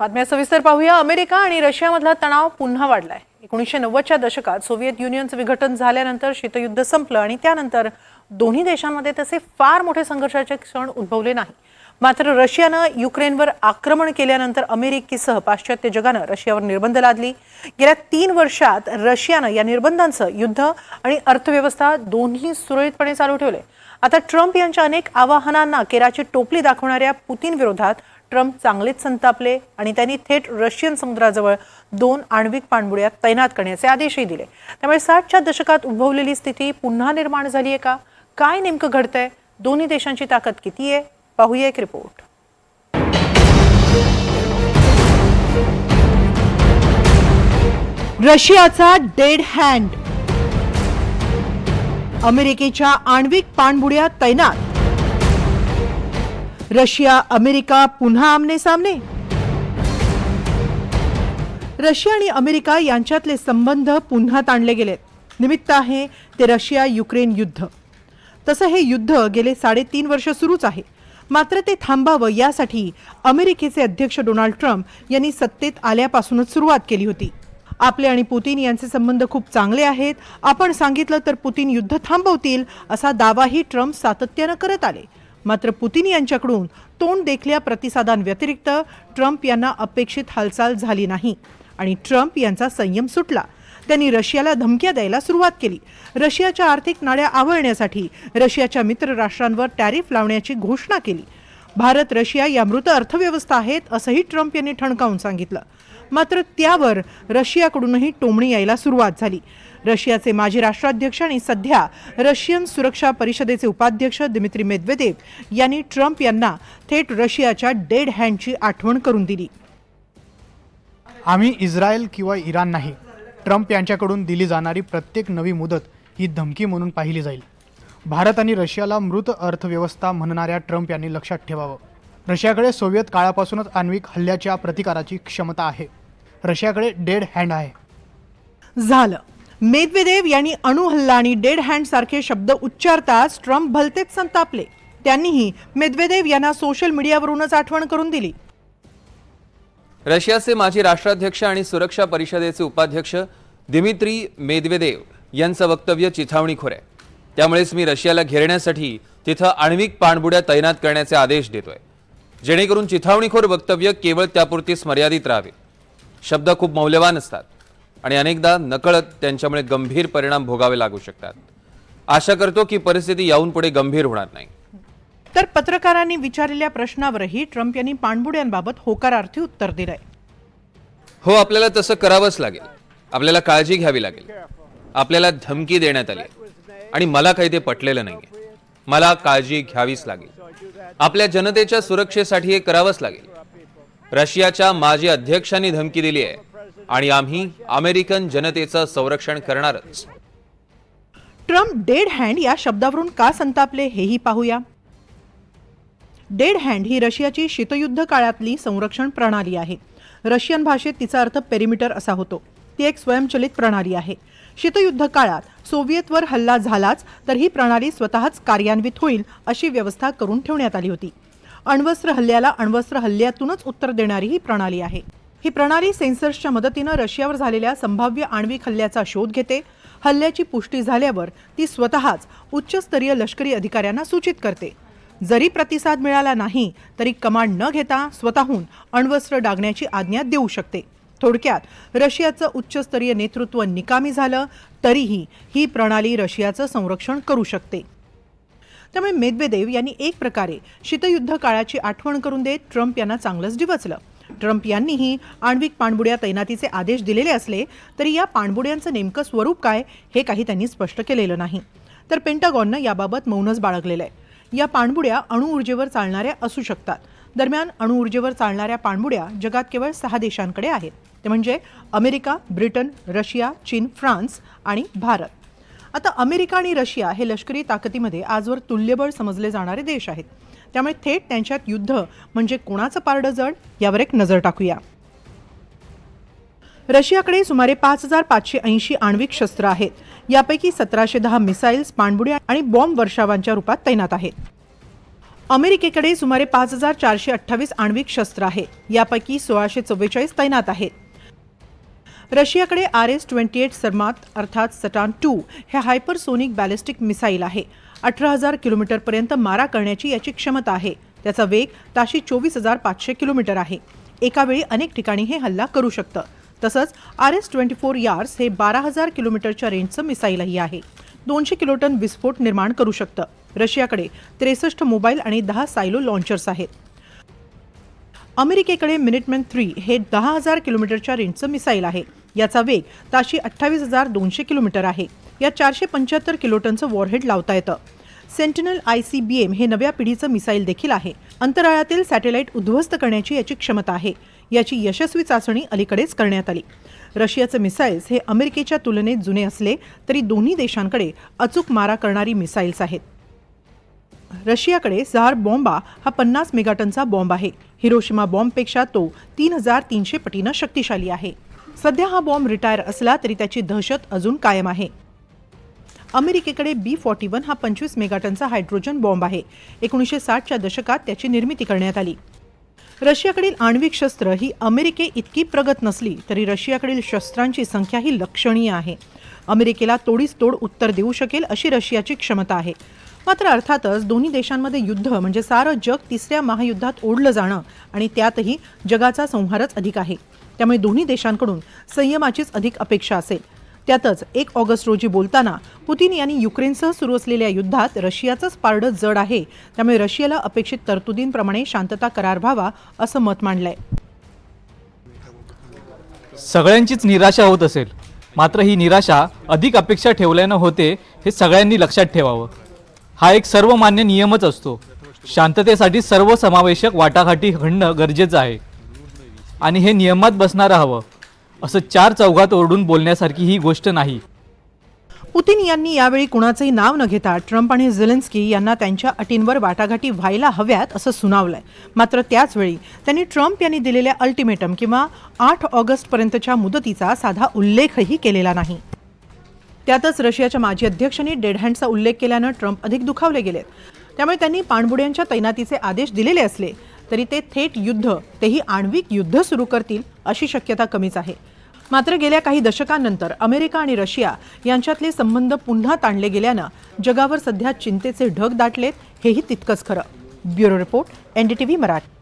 बातम्या सविस्तर पाहूया. अमेरिका आणि रशियामधला तणाव पुन्हा वाढलाय. एकोणीसशे नव्वदच्या दशकात सोव्हिएत युनियनचं विघटन झाल्यानंतर शीतयुद्ध संपलं आणि त्यानंतर दोन्ही देशांमध्ये तसे फार मोठे संघर्षाचे क्षण उद्भवले नाही. मात्र रशियानं युक्रेनवर आक्रमण केल्यानंतर अमेरिकेसह पाश्चात्य जगानं रशियावर निर्बंध लादली. गेल्या तीन वर्षात रशियानं या निर्बंधांचं युद्ध आणि अर्थव्यवस्था दोन्ही सुरळीतपणे चालू ठेवले. आता ट्रम्प यांच्या अनेक आवाहनांना केराची टोपली दाखवणाऱ्या पुतीन विरोधात ट्रम्प चांगलेच संतापले आणि त्यांनी थेट रशियन समुद्राजवळ दोन आण्विक पाणबुड्या तैनात करण्याचे आदेशही दिले. त्यामुळे साठच्या दशकात उद्भवलेली स्थिती पुन्हा निर्माण झाली आहे का? काय नेमकं घडतंय? दोन्ही देशांची ताकद किती आहे? पाहूया एक रिपोर्ट रशियाचा डेड हँड अमेरिकेच्या आण्विक पाणबुड्या तैनात. रशिया अमेरिका पुन्हा आमने सामने. रशिया आणि अमेरिका यांच्यातले संबंध पुन्हा ताणले गेलेत. निमित्त आहे ते रशिया युक्रेन युद्ध. तसं हे युद्ध गेले साडेतीन वर्ष सुरूच आहे. मात्र ते थांबावं यासाठी अमेरिकेचे अध्यक्ष डोनाल्ड ट्रम्प यांनी सत्तेत आल्यापासूनच सुरुवात केली होती. आपले आणि पुतीन यांचे संबंध खूप चांगले आहेत. आपण सांगितलं तर पुतीन युद्ध थांबवतील असा दावाही ट्रम्प सातत्यानं करत आले. मात्र पुतीन यांच्याकडून तोंड देखल्या प्रतिसादांव्यतिरिक्त ट्रम्प यांना अपेक्षित हालचाल झाली नाही. आणि ट्रम्प यांचा संयम सुटला. त्यांनी रशियाला धमक्या द्यायला सुरुवात केली. रशियाच्या आर्थिक नाड्या आवळण्यासाठी रशियाच्या मित्र राष्ट्रांवर टॅरिफ लावण्याची घोषणा केली. भारत रशिया या मृत अर्थव्यवस्था आहेत असंही ट्रम्प यांनी ठणकावून सांगितलं. मात्र त्यावर रशियाकडूनही टोमणी यायला सुरुवात झाली. रशियाचे माजी राष्ट्राध्यक्ष आणि सध्या रशियन सुरक्षा परिषदेचे उपाध्यक्ष दिमित्री मेदवेदेव यांनी ट्रम्प यांना थेट रशियाच्या डेड हँडची आठवण करून दिली. आम्ही इस्रायल किंवा इराण नाही. ट्रम्प यांच्याकडून दिली जाणारी प्रत्येक नवी मुदत ही धमकी म्हणून पाहिली जाईल. भारत आणि रशियाला मृत अर्थव्यवस्था म्हणणाऱ्या ट्रम्प यांनी लक्षात ठेवावं. रशियाकडे सोव्हिएत काळापासूनच आण्विक हल्ल्याच्या प्रतिकाराची क्षमता आहे. रशियाकडे डेड हँड आहे. झालं. मेदवेदेव यांनी अणुहल्ला आणि डेड हँड सारखे शब्द उच्चारताच ट्रम्प भलतेच संतापले. त्यांनीही मेदवेदेव यांना सोशल मीडियावरूनच आठवण करून दिली. रशियाचे माजी राष्ट्राध्यक्ष आणि सुरक्षा परिषदेचे उपाध्यक्ष दिमित्री मेदवेदेव यांचं वक्तव्य चिथावणीखोर आहे. त्यामुळेच मी रशियाला घेरण्यासाठी तिथं आण्विक पाणबुड्या तैनात करण्याचे आदेश देतोय. जेणेकरून चिथावणीखोर वक्तव्य केवळ त्यापुरतीच मर्यादित राहावे. शब्द खूप मौल्यवान असतात आणि अनेकदा नकळत त्यांच्यामुळे गंभीर परिणाम भोगावे लागू शकतात. आशा करतो की परिस्थिती याहून पुढे गंभीर होणार नाही. तर पत्रकारांनी विचारलेल्या प्रश्नावरही ट्रम्प यांनी पाणबुड्यांबाबत होकारार्थी उत्तर दिलंय. हो आपल्याला तसं करावंच लागेल. आपल्याला काळजी घ्यावी लागेल. आपल्याला धमकी देण्यात आली. आणि मला काही ते पटलेलं नाहीये. मला काळजी घ्यावीच लागेल. आपल्या जनतेच्या सुरक्षेसाठी हे करावंच लागेल. रशियाच्या माजी अध्यक्षांनी धमकी दिली आहे आणि आम्ही अमेरिकन जनतेचं संरक्षण करणारच. ट्रम्प डेड हँड या शब्दावरून का संतापले हेही पाहूया. डेड हँड ही रशियाची शीतयुद्ध काळातली संरक्षण प्रणाली आहे. रशियन भाषेत तिचा अर्थ पेरिमीटर असा होतो. ती एक स्वयंचलित प्रणाली आहे. शीतयुद्ध काळात सोव्हिएतवर हल्ला झालाच तर ही प्रणाली स्वतःच कार्यान्वित होईल अशी व्यवस्था करून ठेवण्यात आली होती. अण्वस्त्र हल्ल्याला अण्वस्त्र हल्ल्यातूनच उत्तर देणारी ही प्रणाली आहे. ही प्रणाली सेन्सर्सच्या मदतीनं रशियावर झालेल्या संभाव्य आण्विक हल्ल्याचा शोध घेते. हल्ल्याची पुष्टी झाल्यावर ती स्वतःच उच्चस्तरीय लष्करी अधिकाऱ्यांना सूचित करते. जरी प्रतिसाद मिळाला नाही तरी कमांड न घेता स्वतःहून अण्वस्त्र डागण्याची आज्ञा देऊ शकते. थोडक्यात रशियाचं उच्चस्तरीय नेतृत्व निकामी झालं तरीही ही प्रणाली रशियाचं संरक्षण करू शकते. त्यामुळे मेदवेदेव यांनी एक प्रकारे शीतयुद्ध काळाची आठवण करून देत ट्रम्प यांना चांगलंच डिवचलं. ट्रम्प यांनीही आण्विक पाणबुड्या तैनातीचे आदेश दिलेले असले तरी या पाणबुड्यांचं नेमकं स्वरूप काय हे काही त्यांनी स्पष्ट केलेलं नाही. तर पेंटागॉननं याबाबत मौनच बाळगलेलं आहे. या पाणबुड्या अणुऊर्जेवर चालणाऱ्या असू शकतात. दरम्यान अणुऊर्जेवर चालणाऱ्या पाणबुड्या जगात केवळ सहा देशांकडे आहेत. ते म्हणजे अमेरिका ब्रिटन रशिया चीन फ्रान्स आणि भारत. आता अमेरिका आणि रशिया हे लष्करी ताकदीमध्ये आजवर तुल्यबळ समजले जाणारे देश आहेत. त्यामुळे थेट त्यांच्यात युद्ध म्हणजे कोणाचं पारडं जड यावर एक नजर टाकूया. रशियाकडे सुमारे पाच हजार पाचशे ऐंशी आण्विक शस्त्र आहेत. यापैकी सतराशे दहा मिसाईल्स पाणबुड्या आणि बॉम्ब वर्षावांच्या रूपात तैनात आहेत. अमेरिकेकडे सुमारे पाच हजार चारशे अठ्ठावीस आण्विक शस्त्र आहे. यापैकी सोळाशे चव्वेचाळीस तैनात आहेत. रशियाकडे R S twenty eight Sarmat अर्थात सटान टू हे हायपरसोनिक बॅलिस्टिक मिसाईल आहे. अठरा हजार किलोमीटरपर्यंत मारा करण्याची याची क्षमता आहे. त्याचा वेग ताशी चोवीस हजार पाचशे किलोमीटर आहे. एकावेळी अनेक ठिकाणी हे हल्ला करू शकतं. तसंच R S twenty four Yars हे बारा हजार किलोमीटरच्या रेंजचं मिसाईलही आहे. दोनशे किलोटन विस्फोट निर्माण करू शकतं. रशियाकडे त्रेसष्ट मोबाईल आणि दहा सायलो लॉन्चर्स आहेत. अमेरिकेकडे मिनिटमॅन थ्री हे दहा हजार किलोमीटरच्या रेंजचं मिसाईल आहे. याचा वेग ताशी अठ्ठावीस हजार दोनशे किलोमीटर आहे. या चारशे पंच्याहत्तर किलोटनचं वॉरहेड लावता येतं. Sentinel I C B M हे नव्या पिढीचं मिसाईल देखील आहे. अंतराळातील सॅटेलाईट उद्ध्वस्त करण्याची याची क्षमता आहे. याची यशस्वी चाचणी अलीकडेच करण्यात आली. रशियाचे मिसाईल्स हे अमेरिकेच्या तुलनेत जुने असले तरी दोन्ही देशांकडे अचूक मारा करणारी मिसाईल्स आहेत. रशियाकडे झार बॉम्बा हा पन्नास मेगाटनचा बॉम्ब आहे. हिरोशिमा बॉम्बपेक्षा तो तीन हजार तीनशे पटीनं शक्तिशाली आहे. सध्या हा बॉम्ब रिटायर असला तरी त्याची दहशत अजून कायम आहे. अमेरिकेकडे बी फॉर्टी वन हा पंचवीस मेगाटनचा हायड्रोजन बॉम्ब आहे. एकोणीसशे साठच्या दशकात त्याची निर्मिती करण्यात आली. रशियाकडील आण्विक शस्त्र ही अमेरिके इतकी प्रगत नसली तरी रशियाकडील शस्त्रांची संख्या ही लक्षणीय आहे. अमेरिकेला तोडीस तोड उत्तर देऊ शकेल अशी रशियाची क्षमता आहे. मात्र अर्थातच दोन्ही देशांमध्ये युद्ध म्हणजे सारं जग तिसऱ्या महायुद्धात ओढलं जाणं आणि त्यातही जगाचा संहारच अधिक आहे. त्यामुळे दोन्ही देशांकडून संयमाचीच अधिक अपेक्षा असेल. त्यातच एक ऑगस्ट रोजी बोलताना पुतीन यांनी युक्रेनसह सुरू असलेल्या युद्धात रशियाचंच पारडं जड आहे. त्यामुळे रशियाला अपेक्षित तरतुदींप्रमाणे शांतता करार व्हावा असं मत मांडलंय. सगळ्यांचीच निराशा होत असेल. मात्र ही निराशा अधिक अपेक्षा ठेवल्यानं होते हे सगळ्यांनी लक्षात ठेवावं. हा एक सर्वमान्य नियमच असतो. शांततेसाठी सर्व समावेशक वाटाघाटी घडणं गरजेचं आहे. आणि हे नियमात बसणारं हवं असं चार चौघात ओरडून बोलण्यासारखी ही गोष्ट नाही. पुतीन यांनी यावेळी कुणाचंही नाव न घेता ट्रम्प आणि झेलेन्स्की यांना त्यांच्या अटींवर वाटाघाटी व्हायला हव्यात असं सुनावलंय. मात्र त्याचवेळी त्यांनी ट्रम्प यांनी दिलेल्या अल्टिमेटम किंवा आठ ऑगस्टपर्यंतच्या मुदतीचा साधा उल्लेखही केलेला नाही. त्यातच रशियाच्या माजी अध्यक्षांनी डेड हँडचा उल्लेख केल्यानं ट्रम्प अधिक दुखावले गेलेत. त्यामुळे त्यांनी पाणबुड्यांच्या तैनातीचे आदेश दिलेले असले तरी ते थेट युद्ध तेही आण्विक युद्ध सुरू करतील अशी शक्यता कमीच आहे. मात्र गेल्या काही दशकांनंतर अमेरिका आणि रशिया यांच्यातले संबंध पुन्हा ताणले गेल्यानं जगावर सध्या चिंतेचे ढग दाटलेत हेही तितकंच खरं. Bureau report NDTV Marathi.